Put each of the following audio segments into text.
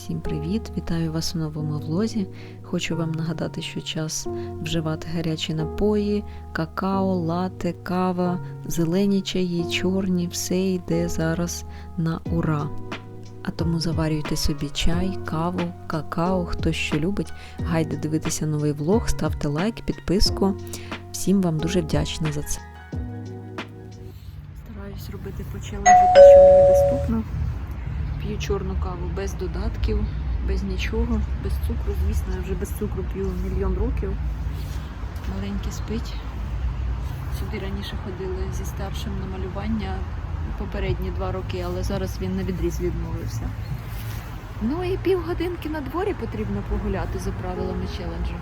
Всім привіт! Вітаю вас у новому влозі. Хочу вам нагадати, що час вживати гарячі напої, какао, лате, кава, зелені чаї, чорні, все йде зараз на ура. А тому заварюйте собі чай, каву, какао, хто що любить. Гайде дивитися новий влог, ставте лайк, підписку. Всім вам дуже вдячна за це. Стараюсь робити по челенджу те, що мені доступно. П'ю чорну каву без додатків, без нічого, без цукру. Звісно, я вже без цукру п'ю мільйон років. Маленький спить. Сюди раніше ходили зі старшим на малювання попередні два роки, але зараз він на відріз відмовився. Ну і півгодинки на дворі потрібно погуляти за правилами челенджу,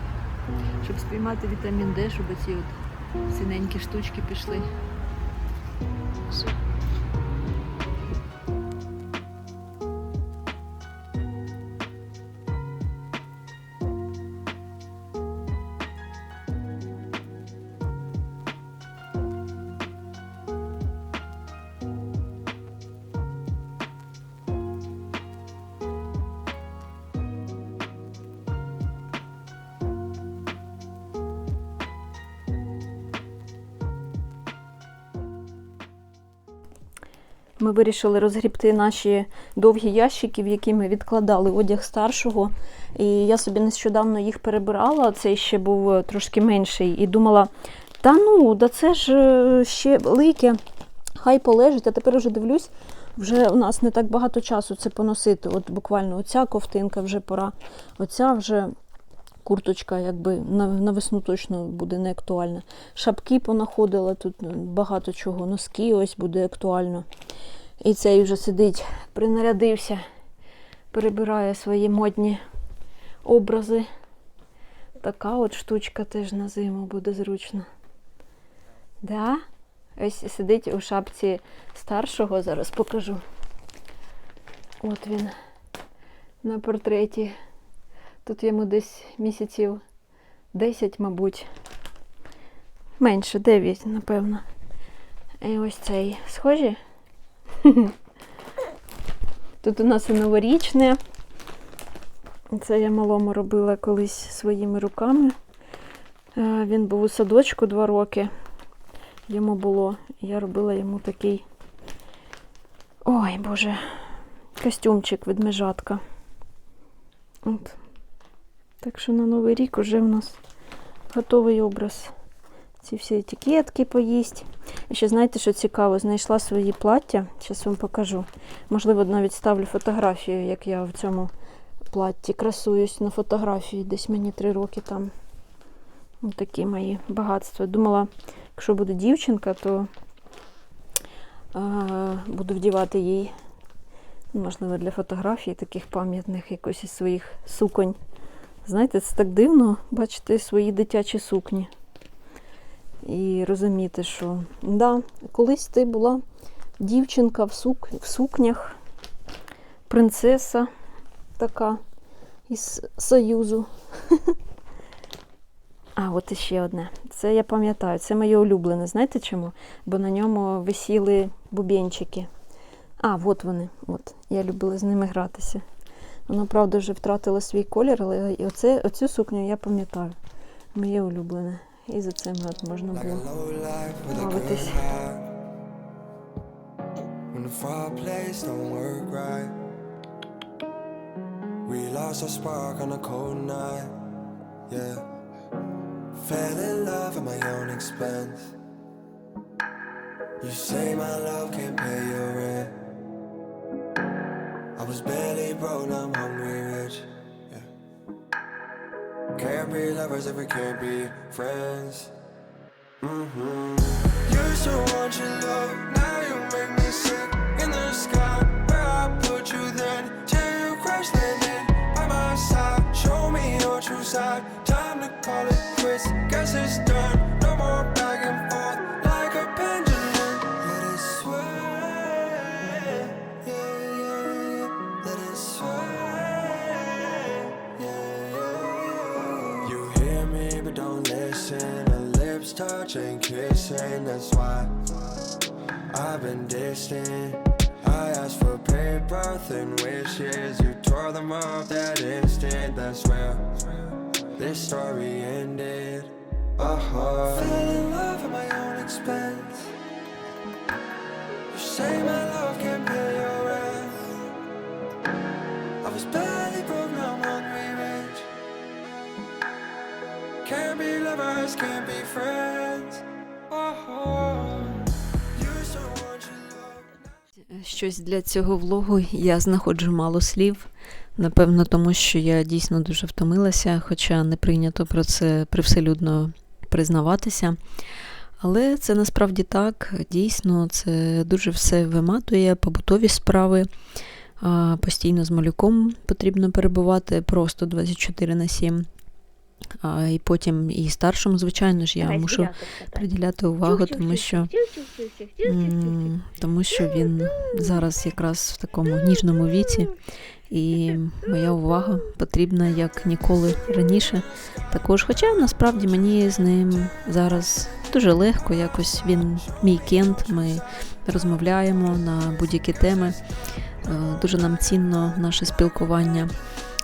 щоб спіймати вітамін Д, щоб ці от синенькі штучки пішли. Ми вирішили розгрібти наші довгі ящики, в які ми відкладали одяг старшого. І я собі нещодавно їх перебирала, цей ще був е, трошки менший, і думала, та ну, да це ж е, ще велике, хай полежить. А тепер вже дивлюсь, вже у нас не так багато часу це поносити. От буквально оця ковтинка вже пора, оця вже курточка, якби на, на весну точно буде не актуальна. Шапки понаходила тут ну, багато чого, носки ось буде актуально. І цей вже сидить, принарядився, перебирає свої модні образи. Така от штучка теж на зиму буде зручно. Да? Ось сидить у шапці старшого, зараз покажу. От він на портреті. Тут йому десь місяців 10, мабуть. Менше, 9, напевно. І ось цей схожі. Тут у нас і новорічне. Це я малому робила колись своїми руками. Е, Він був у садочку два роки. Йому було. Я робила йому такий. Ой, Боже, костюмчик від межатка. От. Так що на Новий рік вже в нас готовий образ. Ці всі етикетки поїсть. І ще знаєте, що цікаво, знайшла свої плаття. Зараз вам покажу. Можливо, навіть ставлю фотографію, як я в цьому платті красуюсь на фотографії. Десь мені три роки там. Ось такі мої багатства. Думала, якщо буде дівчинка, то а, буду вдівати їй, можливо, для фотографій таких пам'ятних якось із своїх суконь. Знаєте, це так дивно бачити свої дитячі сукні. І розуміти, що да, колись ти була дівчинка в, сук... в сукнях, принцеса така із Союзу. А, от іще одне. Це я пам'ятаю, це моє улюблене. Знаєте чому? Бо на ньому висіли бубенчики. А, от вони. От. Я любила з ними гратися. Воно, правда, вже втратило свій колір, але оце, оцю сукню я пам'ятаю. Моє улюблене. І за цим от можна було. Yeah. Fell in love at my own expense. You say my love can't pay your rent. Barely broke, I'm hungry rich. Yeah. Can't be lovers if we can't be friends. Mm-hmm. Used to want your love, now you make me sick. In the sky, where I put you then, till you crash landing by my side. Show me your true side. Time to call it quits. Guess it's done. And wishes. You tore them up that instant. That's where this story ended. Uh-huh. Fell in love at my own expense. You say my love can't pay your rent. I was barely broke, now I'm hungry rich. Can't be lovers, can't be friends. Uh-huh. Щось для цього влогу я знаходжу мало слів. Напевно, тому що я дійсно дуже втомилася, хоча не прийнято про це привселюдно признаватися. Але це насправді так, дійсно, це дуже все виматує, побутові справи. Постійно з малюком потрібно перебувати просто 24 на 7. А, і потім і старшому, звичайно ж, я мушу приділяти увагу, тому що тому що він зараз якраз в такому ніжному віці, і моя увага потрібна як ніколи раніше. Також, хоча насправді мені з ним зараз дуже легко, якось він мій кент, ми розмовляємо на будь-які теми. Е, Дуже нам цінно наше спілкування.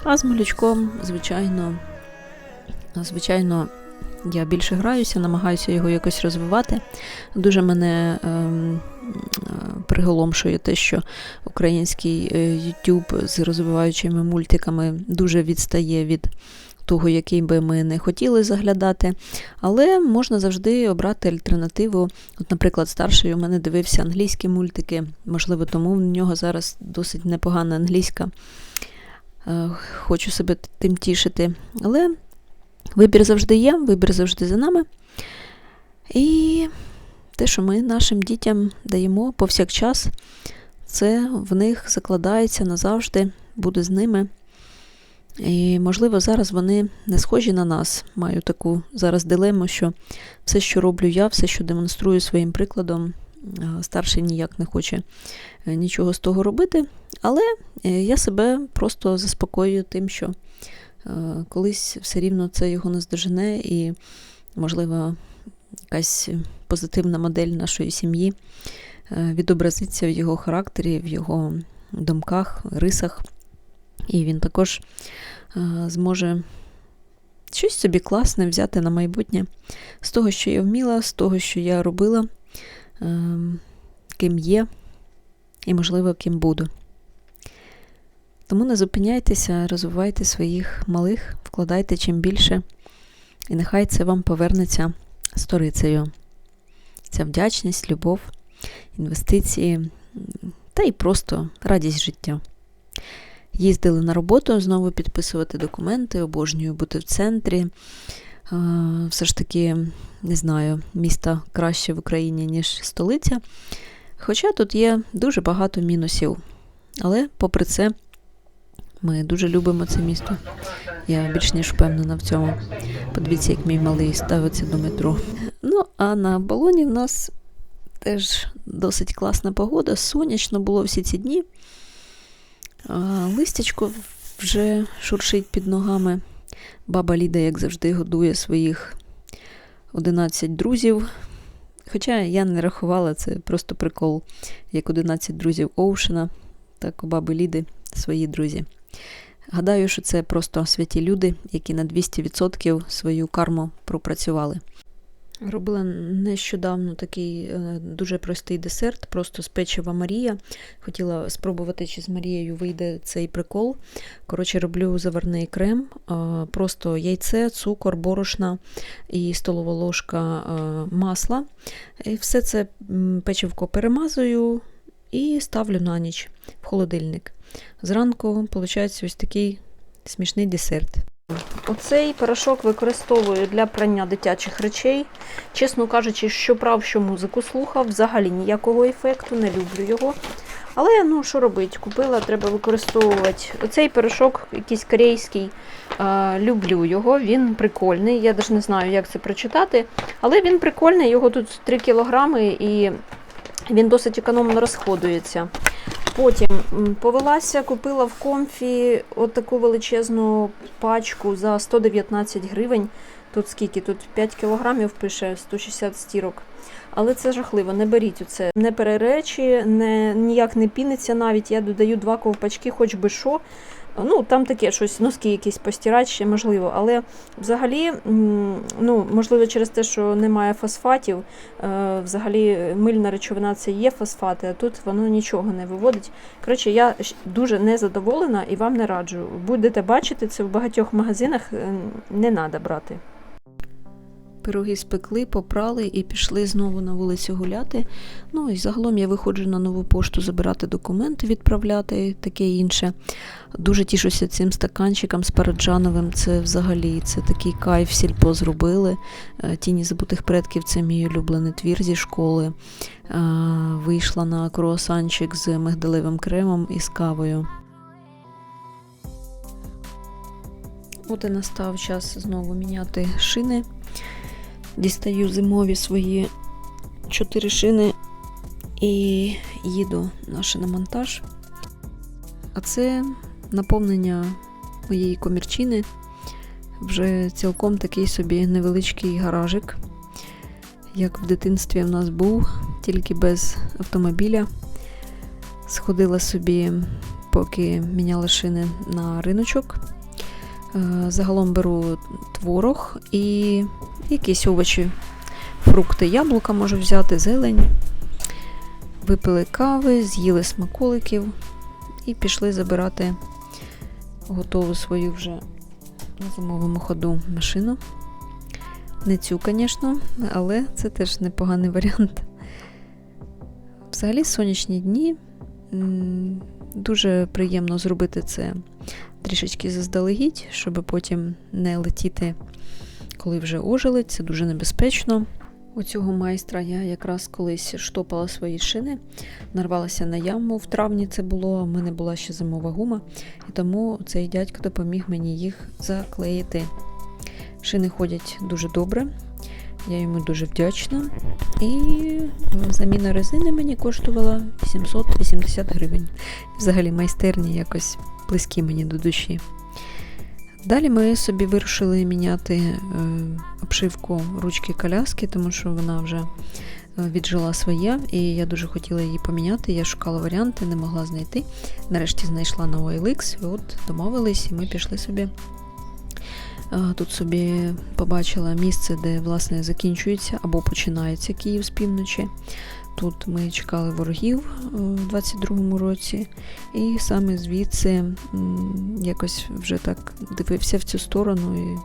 А з малючком, звичайно, звичайно, я більше граюся, намагаюся його якось розвивати. Дуже мене ем, е, приголомшує те, що український е, YouTube з розвиваючими мультиками дуже відстає від того, який би ми не хотіли заглядати. Але можна завжди обрати альтернативу. От, наприклад, старший у мене дивився англійські мультики, можливо, тому в нього зараз досить непогана англійська. Е, Хочу себе тим тішити. Але вибір завжди є, вибір завжди за нами. І те, що ми нашим дітям даємо повсякчас, це в них закладається назавжди, буде з ними. І, можливо, зараз вони не схожі на нас. Маю таку зараз дилему, що все, що роблю я, все, що демонструю своїм прикладом, старший ніяк не хоче е, нічого з того робити. Але е, я себе просто заспокоюю тим, що е, колись все рівно це його наздожене, і, можливо, якась позитивна модель нашої сім'ї е, відобразиться в його характері, в його думках, рисах. І він також е, зможе щось собі класне взяти на майбутнє з того, що я вміла, з того, що я робила, е, ким є, і, можливо, ким буду. Тому не зупиняйтеся, розвивайте своїх малих, вкладайте чим більше, і нехай це вам повернеться сторицею. Ця вдячність, любов, інвестиції та й просто радість життя. Їздили на роботу, знову підписувати документи, обожнюю бути в центрі. Е, Все ж таки, не знаю, місто краще в Україні, ніж столиця. Хоча тут є дуже багато мінусів. Але, попри це, ми дуже любимо це місто. Я більш ніж впевнена в цьому. Подивіться, як мій малий ставиться до метро. Ну, а на балоні в нас теж досить класна погода. Сонячно було всі ці дні. Листячко вже шуршить під ногами. Баба Ліда, як завжди, годує своїх 11 друзів. Хоча я не рахувала, це просто прикол, як 11 друзів Оушена, так у баби Ліди свої друзі. Гадаю, що це просто святі люди, які на 200% свою карму пропрацювали. Робила нещодавно такий е, дуже простий десерт, просто з печива Марія. Хотіла спробувати, чи з Марією вийде цей прикол. Коротше, роблю заварний крем, е, просто яйце, цукор, борошна і столова ложка е, масла. І все це печивко перемазую і ставлю на ніч в холодильник. Зранку виходить ось такий смішний десерт. Оцей порошок використовую для прання дитячих речей. Чесно кажучи, що прав, що музику слухав, взагалі ніякого ефекту, не люблю його. Але ну що робити, купила, треба використовувати. Оцей порошок, якийсь корейський, е, люблю його, він прикольний. Я навіть не знаю, як це прочитати. Але він прикольний, його тут 3 кілограми і він досить економно розходується. Потім повелася, купила в комфі отаку величезну пачку за 119 гривень. Тут скільки? Тут 5 кілограмів пише 160 стірок. Але це жахливо, не беріть оце. Не переречі, не, ніяк не піниться навіть. Я додаю два ковпачки, хоч би що. Ну, там таке щось, носки якісь постирати ще можливо. Але взагалі, ну, можливо, через те, що немає фосфатів, е, взагалі мильна речовина це є фосфати, а тут воно нічого не виводить. Коротше, я дуже незадоволена і вам не раджу. Будете бачити це в багатьох магазинах, е, не треба брати. Пироги спекли, попрали і пішли знову на вулицю гуляти. Ну і загалом я виходжу на нову пошту забирати документи, відправляти, таке інше. Дуже тішуся цим стаканчиком з параджановим. Це взагалі це такий кайф сільпо зробили. Е, Тіні забутих предків це мій улюблений твір зі школи. Е, Вийшла на круасанчик з мигдалевим кремом і з кавою. От і настав час знову міняти шини. Дістаю зимові свої чотири шини і їду на шиномонтаж. А це наповнення моєї комірчини. Вже цілком такий собі невеличкий гаражик, як в дитинстві в нас був, тільки без автомобіля. Сходила собі, поки міняла шини на риночок. Е, Загалом беру творог і якісь овочі, фрукти, яблука можу взяти, зелень. Випили кави, з'їли смаколиків і пішли забирати готову свою вже на зимовому ходу машину. Не цю, звісно, але це теж непоганий варіант. Взагалі сонячні дні. Дуже приємно зробити це трішечки заздалегідь, щоб потім не летіти, коли вже ожеледь. Це дуже небезпечно. У цього майстра я якраз колись штопала свої шини, нарвалася на яму в травні це було, а в мене була ще зимова гума, і тому цей дядько допоміг мені їх заклеїти. Шини ходять дуже добре, я йому дуже вдячна. І заміна резини мені коштувала 780 гривень. Взагалі майстерні якось близькі мені до душі. Далі ми собі вирішили міняти е, обшивку ручки коляски, тому що вона вже е, віджила своє, і я дуже хотіла її поміняти. Я шукала варіанти, не могла знайти. Нарешті знайшла на OLX, і от домовились, і ми пішли собі. Тут собі побачила місце, де власне закінчується або починається Київ з півночі. Тут ми чекали ворогів е, в 22-му році, і саме звідси якось вже так дивився в цю сторону, і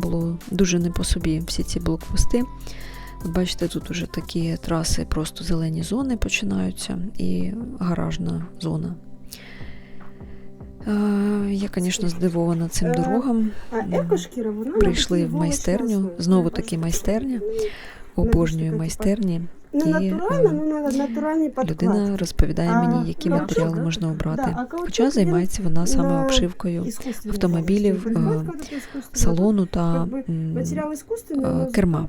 було дуже не по собі всі ці блокпости. Бачите, тут уже такі траси, просто зелені зони починаються і гаражна зона. Е, Я, звісно, здивована цим Е, дорогам. Прийшли в майстерню, знову Ну, таки майстерня. ну, Обожнюю майстерні. Не і, ну. Людина розповідає мені, які матеріали можна обрати. Хоча займається вона саме обшивкою автомобілів, е, салону та керма.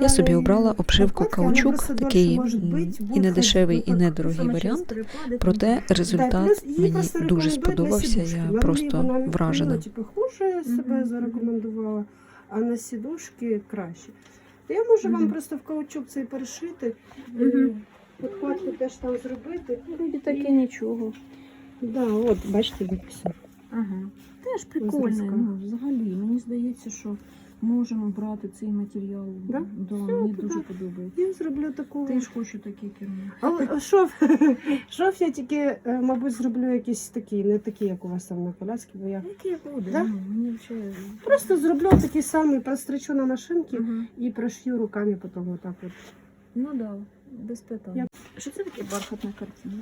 Я собі обрала обшивку каучук, такий і недешевий, ходити, і ну, недорогий варіант. Проте результат мені дуже сподобався. Я просто вражена. Ну, хуже себе зарекомендувала, а на сідушки краще. То я можу вам просто в каучук цей перешити, підкладку теж там зробити. Вроді таке нічого. Да, от, бачите, написано. Ага. Теж прикольно, прикольно. ну, взагалі, мені здається, що можемо брати цей матеріал. Да? Да, Все, мені туди. дуже подобається. Я зроблю таку. Теж хочу таке кермо. Але шов, шов я тільки, е, мабуть, зроблю якийсь такий, не такий, як у вас там на коляскі, бо я Яке буде? Да? Ну, мені взагалі... просто зроблю такий самий, прострочу на машинки Ага. і прошью руками потім отак от. Ну да, без питань. Я- Що це таке бархатна картина?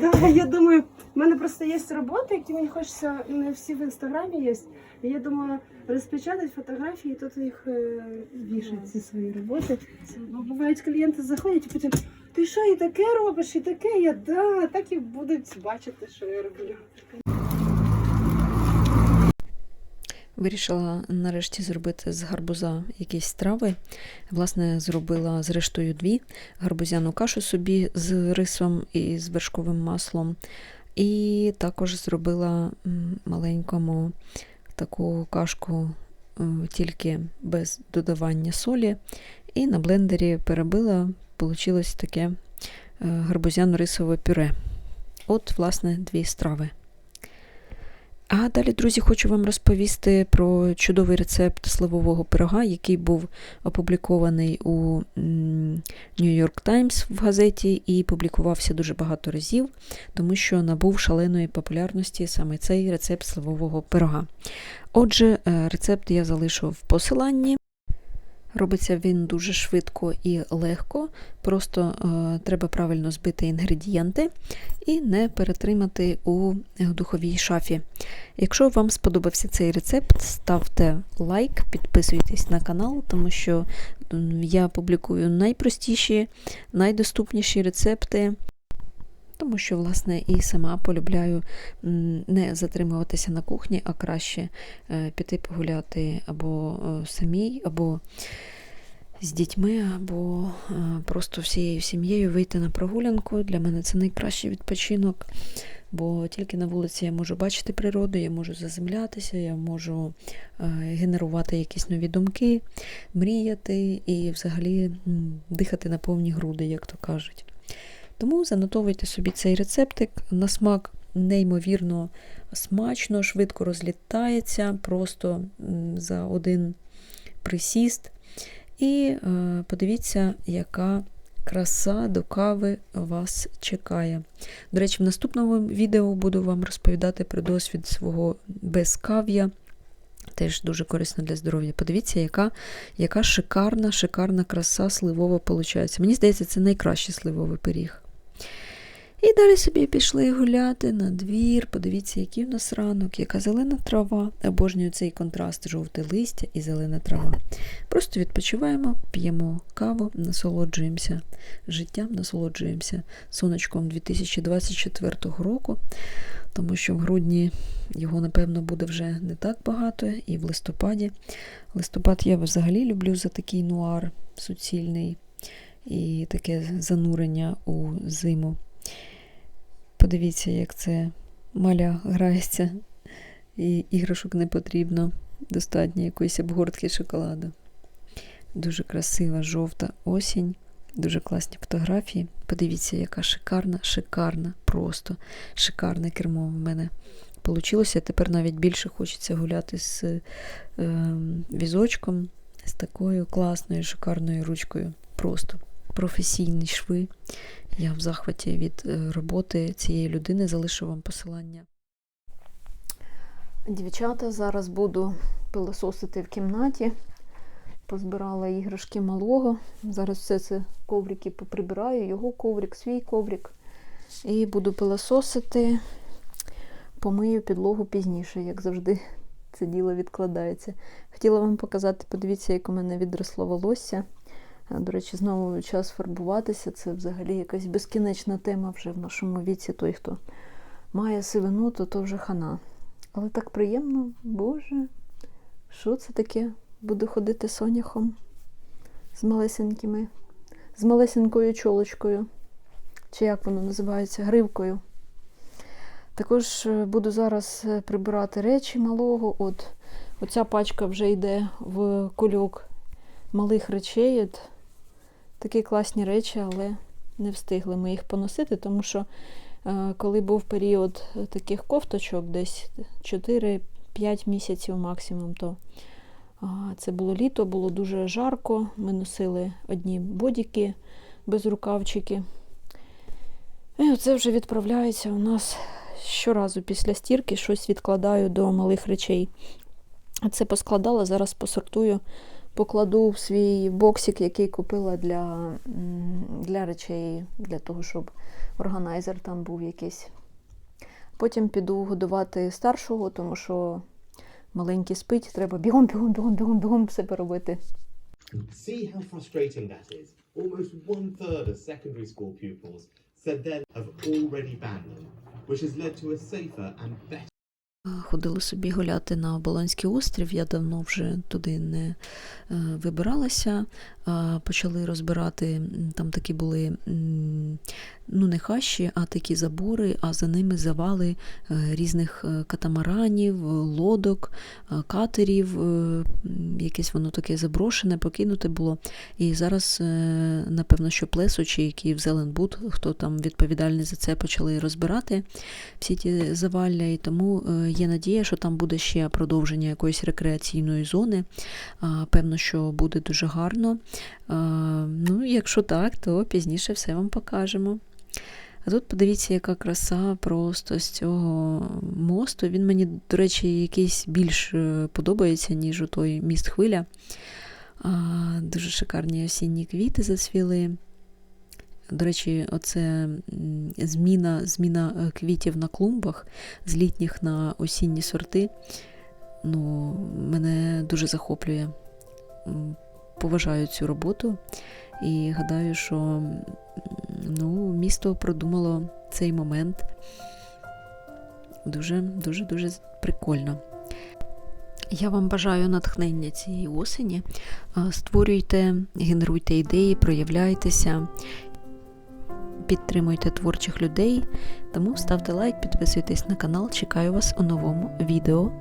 Да, я думаю, в мене просто є роботи, які мені хочеться, не всі в інстаграмі є. І я думаю, розпечатати фотографії, тут їх е, вішати, ці свої роботи. Бо бувають клієнти заходять і потім, ти що, і таке робиш, і таке? Я да, так і будуть бачити, що я роблю. Вирішила нарешті зробити з гарбуза якісь страви. Власне, зробила зрештою дві гарбузяну кашу собі з рисом і з вершковим маслом. І також зробила маленькому таку кашку е, тільки без додавання солі І на блендері перебила, вийшло таке е, гарбузяно-рисове пюре. От, власне, дві страви. А далі, друзі, хочу вам розповісти про чудовий рецепт сливового пирога, який був опублікований у York Times в газеті і публікувався дуже багато разів, тому що набув шаленої популярності саме цей рецепт сливового пирога. Отже, е, рецепт я залишу в посиланні. Робиться він дуже швидко і легко, просто е, треба правильно збити інгредієнти і не перетримати у духовій шафі. Якщо вам сподобався цей рецепт, ставте лайк, підписуйтесь на канал, тому що я публікую найпростіші, найдоступніші рецепти. Тому що, власне, і сама полюбляю не затримуватися на кухні, а краще е, піти погуляти або е, самій, або з дітьми, або е, просто всією сім'єю вийти на прогулянку. Для мене це найкращий відпочинок, бо тільки на вулиці я можу бачити природу, я можу заземлятися, я можу генерувати якісь нові думки, мріяти і взагалі дихати на повні груди, як то кажуть. Тому занотовуйте собі цей рецептик на смак неймовірно смачно, швидко розлітається, просто за один присіст. І е, подивіться, яка краса до кави вас чекає. До речі, в наступному відео буду вам розповідати про досвід свого безкав'я. Теж дуже корисно для здоров'я. Подивіться, яка, яка шикарна, шикарна краса сливова виходить. Мені здається, це найкращий сливовий пиріг. І далі собі пішли гуляти на двір. Подивіться, який в нас ранок, яка зелена трава. Обожнюю цей контраст жовте листя і зелена трава. Просто відпочиваємо, п'ємо каву, насолоджуємося життям, насолоджуємося сонечком 2024 року, тому що в грудні його, напевно, буде вже не так багато, і в листопаді. Листопад я взагалі люблю за такий нуар суцільний і таке занурення у зиму. Подивіться, як це маля грається, і іграшок не потрібно. Достатньо якоїсь обгортки шоколаду. Дуже красива жовта осінь, дуже класні фотографії. Подивіться, яка шикарна, шикарна, просто шикарне кермо в мене получилося. Тепер навіть більше хочеться гуляти з е, візочком, з такою класною, шикарною ручкою. Просто професійні шви. Я в захваті від е, роботи цієї людини залишу вам посилання. Дівчата, зараз буду пилососити в кімнаті. Позбирала іграшки малого. Зараз все це коврики поприбираю, його коврик, свій коврик. І буду пилососити. Помию підлогу пізніше, як завжди, це діло відкладається. Хотіла вам показати, подивіться, як у мене відросло волосся. А, До речі, знову час фарбуватися. Це взагалі якась безкінечна тема вже в нашому віці. Той, хто має сивину, то то вже хана. Але так приємно, Боже, що це таке? Буду ходити соняхом з малесенькими, з малесенькою чолочкою. Чи як воно називається? Гривкою. Також е, буду зараз е, прибирати речі малого. От оця пачка вже йде в кульок малих речей. От, такі класні речі, але не встигли ми їх поносити, тому що е, коли був період таких кофточок, десь 4-5 місяців максимум, то це було літо, було дуже жарко. Ми носили одні бодіки без рукавчики. І оце вже відправляється у нас щоразу після стірки щось відкладаю до малих речей. Це поскладала, зараз посортую, покладу в свій боксик, який купила для, для речей, для того, щоб органайзер там був якийсь. Потім піду годувати старшого, тому що маленький спить, треба бігом, бігом, бігом, бігом, бігом все поробити. See how frustrating that is. Almost one third of secondary school pupils said they have already banned them, which has led to a safer and better. Ходили собі гуляти на Оболонський острів. Я давно вже туди не е, вибиралася. Почали розбирати, там такі були ну не хащі, а такі забори, а за ними завали е, різних е, катамаранів, лодок, е, катерів. е, Якесь воно таке заброшене, покинуте було. І зараз, напевно, що плесучі, які в Зеленбуд, хто там відповідальний за це, почали розбирати всі ті завалля. І тому є надія, що там буде ще продовження якоїсь рекреаційної зони. Певно, що буде дуже гарно. Ну, якщо так, то пізніше все вам покажемо. А тут подивіться, яка краса просто з цього мосту. Він мені, до речі, якийсь більш е, подобається, ніж у той міст хвиля. А, Дуже шикарні осінні квіти зацвіли. До речі, оце зміна, зміна е, квітів на клумбах з літніх на осінні сорти. Ну, мене дуже захоплює. Поважаю цю роботу і гадаю, що ну, місто продумало цей момент дуже, дуже, дуже прикольно. Я вам бажаю натхнення цієї осені. Створюйте, генеруйте ідеї, проявляйтеся, підтримуйте творчих людей. Тому ставте лайк, підписуйтесь на канал. Чекаю вас у новому відео.